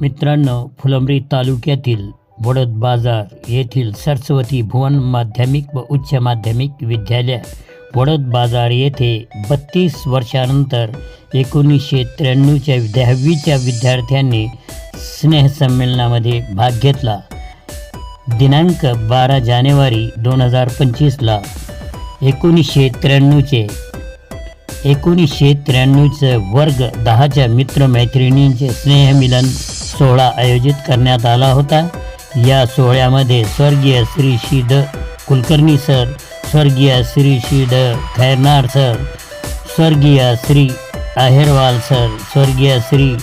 मित्रांनो फुलंब्री तालुक्यातील वडद बाजार येथील सरस्वती भुवन माध्यमिक व उच्च माध्यमिक विद्यालय वडद बाजार येथे बत्तीस वर्षानंतर एकोणीसशे त्र्याण्णवच्या दहावीच्या विद्यार्थ्यांनी स्नेहसंमेलनामध्ये भाग घेतला. दिनांक बारा जानेवारी दोन हजार पंचवीसला एकोणीसशे त्र्याण्णवचे एकोणीसशे त्र्याण्णवचं वर्ग दहाच्या मित्रमैत्रिणींचे स्नेहमिलन सोहळा आयोजित करण्यात आला होता. या सोहळ्यामध्ये स्वर्गीय श्री श्री द कुलकर्णी सर स्वर्गीय श्री श्री ड खैरनार सर स्वर्गीय श्री आहेरवाल सर स्वर्गीय श्री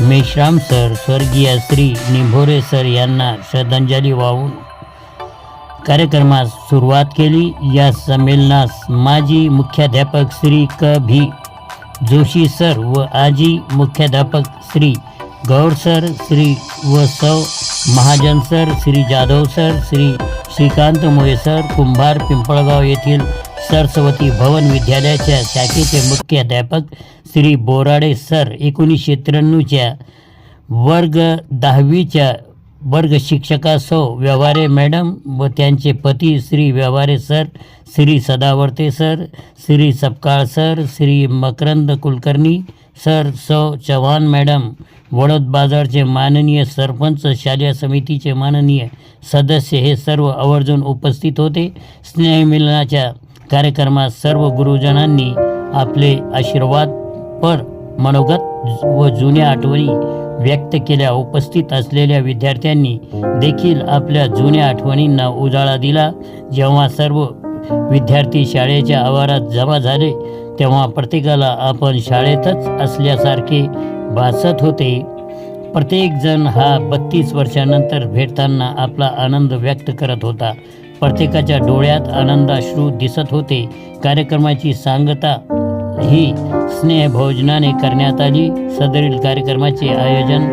मेश्राम सर स्वर्गीय श्री निंभोरे सर यांना श्रद्धांजली वाहून कार्यक्रमास सुरुवात केली. या संमेलनास माजी मुख्याध्यापक श्री क. भी. जोशी सर व आजी मुख्याध्यापक श्री गौर सर श्री व सौ Mahajan sir Shri Jadhav sir Shri Shrikant Moye sir Kumbhar Pimpalgaon येथील सरस्वती भवन विद्यालयाच्या शाखेचे मुख्याध्यापक श्री बोराडे सर एकोणीसशे त्र्याण्णवच्या वर्ग दहावीच्या वर्ग शिक्षकासह व्यवहारे मॅडम व त्यांचे पती Shri Vyavahare sir Shri Sadavarte sir Shri Sapkal sir Shri Makarand Kulkarni sir सौ चव्हाण मॅडम वडद बाजारचे माननीय सरपंच शालेय समितीचे माननीय सदस्य हे सर्व आवर्जून उपस्थित होते. स्नेहमिलनाच्या कार्यक्रमात सर्व गुरुजनांनी आपले आशीर्वाद पर मनोगत व जुन्या आठवणी व्यक्त केल्या उपस्थित असलेल्या विद्यार्थ्यांनी देखील आपल्या जुन्या आठवणींना उजाळा दिला. जेव्हा सर्व विद्यार्थी शाळेच्या आवारात जमा झाले तेव्हा प्रत्येकाला आपण शाळेतच असल्यासारखे भासत होते. प्रत्येकजण हा बत्तीस वर्षानंतर भेटताना आपला आनंद व्यक्त करत होता. प्रत्येकाच्या डोळ्यात आनंदाश्रू दिसत होते. कार्यक्रमाची सांगता ही स्नेहभोजनाने करण्यात आली. सदरील कार्यक्रमाचे आयोजन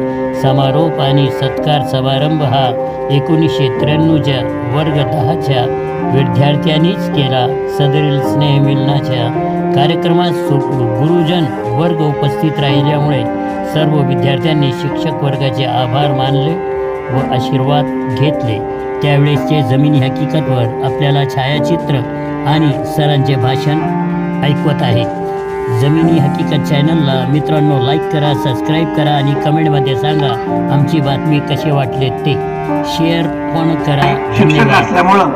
समारोप आणि सत्कार समारंभ हा एकोणीसशे त्र्याण्णवच्या वर्ग दहाच्या विद्यार्थ्यांनीच केला. सदरील स्नेहमिलनाच्या कार्यक्रमात गुरुजन वर्ग उपस्थित राहिल्यामुळे सर्व विद्यार्थ्यांनी शिक्षक वर्गाचे आभार मानले व आशीर्वाद घेतले. त्यावेळेसचे जमिनी हकीकतवर आपल्याला छायाचित्र आणि सरांचे भाषण ऐकवत आहेत जमिनी हकीकत चॅनलला मित्रांनो लाईक करा सबस्क्राईब करा आणि कमेंटमध्ये सांगा आमची बातमी कशी वाटले ते. शेअर पण करा? शिक्षक असल्यामुळं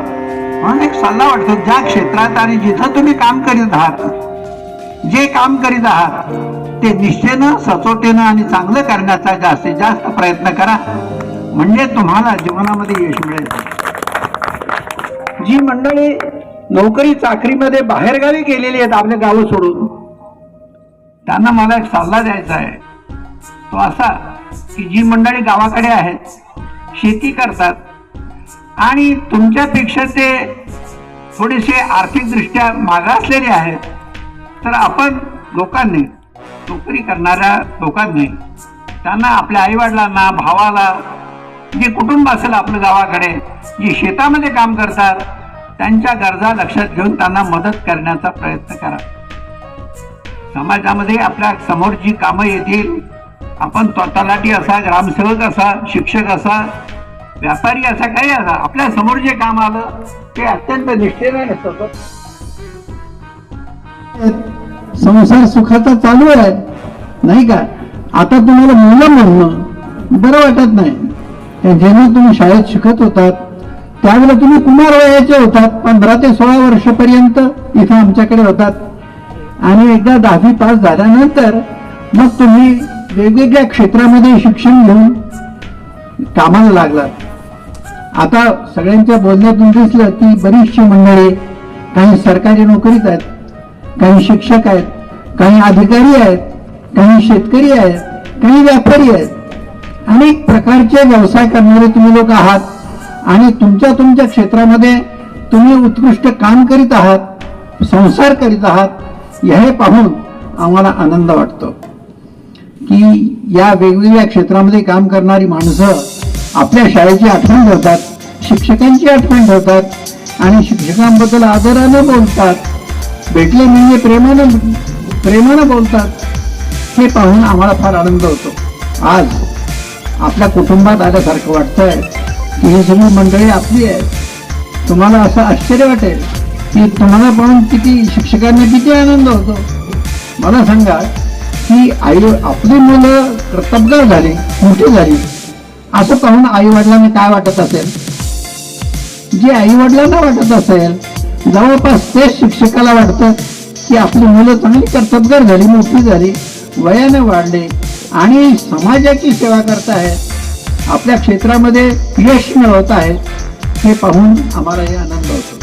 म्हणून एक सल्ला वाटतो ज्या क्षेत्रात आणि जिथं तुम्ही काम करीत आहात जे काम करीत आहात ते निष्ठेनं सचोटीनं आणि चांगलं करण्याचा जास्तीत जास्त प्रयत्न करा. म्हणजे तुम्हाला जीवनामध्ये यश मिळेल. जी मंडळी नोकरी चाकरीमध्ये बाहेरगावी गेलेली आहेत आपल्या गावं सोडून. त्यांना मला एक सल्ला द्यायचा आहे. तो असा की जी मंडळी गावाकडे आहेत शेती करतात आणि तुमच्यापेक्षा ते थोडेसे आर्थिकदृष्ट्या मागासलेले आहेत तर आपण लोकांनी नोकरी करणाऱ्या लोकांनी त्यांना आपल्या आईवडिलांना भावाला जे कुटुंब असेल आपलं गावाकडे जे शेतामध्ये काम करतात त्यांच्या गरजा लक्षात घेऊन त्यांना मदत करण्याचा प्रयत्न करा. समाजामध्ये आपल्यासमोर जी कामं येतील आपण तो तलाठी असा ग्रामसेवक असा शिक्षक असा व्यापारी असा काही असा आपल्यासमोर जे काम आलं ते अत्यंत निष्ठेने नसतं संसार सुखाचा चालू आहे नाही का? आता तुम्हाला मुलं म्हणणं बरं वाटत नाही. जेव्हा तुम्ही शाळेत शिकत होतात त्यावेळेला तुम्ही कुमार वयाचे होतात पंधरा ते सोळा वर्षापर्यंत इथे आमच्याकडे होतात. आणि एकदा दहावी पास झाल्यानंतर मग तुम्ही वेगवेगळ्या क्षेत्रामध्ये शिक्षण घेऊन कामाला लागलात. आता सगळ्यांच्या बोलण्यातून दिसलं की बरीचशी मंडळी काही सरकारी नोकरीत आहेत काही शिक्षक आहेत काही अधिकारी आहेत काही शेतकरी आहेत काही व्यापारी आहेत. अनेक प्रकारचे व्यवसाय करणारे तुम्ही लोक आहात आणि तुमच्या तुमच्या क्षेत्रामध्ये तुम्ही उत्कृष्ट काम करीत आहात संसार करीत आहात. हे पाहून आम्हाला आनंद वाटतो की या वेगवेगळ्या क्षेत्रामध्ये काम करणारी माणसं आपल्या शाळेची आठवण ठेवतात शिक्षकांची आठवण ठेवतात आणि शिक्षकांबद्दल आदरानं बोलतात भेटले म्हणजे प्रेमानं प्रेमानं बोलतात हे पाहून आम्हाला फार आनंद होतो. आज आपल्या कुटुंबात आल्यासारखं वाटतंय की ही सगळी मंडळी आपली आहे तुम्हाला असं आश्चर्य वाटेल की तुम्हाला पाहून किती शिक्षकांना किती आनंद होतो. मला सांगा की आई आपली मुलं कर्तबगार झाली मोठी झाली असं पाहून आई वडिलांना काय वाटत असेल? जे आई वडिलांना वाटत असेल जवळपास तेच शिक्षकाला वाटतं की आपली मुलं चांगली कर्तबगार झाली मोठी झाली वयाने वाढले आणि समाजाची सेवा करत आहे आपल्या क्षेत्रामध्ये यश मिळवत आहेत हे पाहून आम्हालाही आनंद होतो.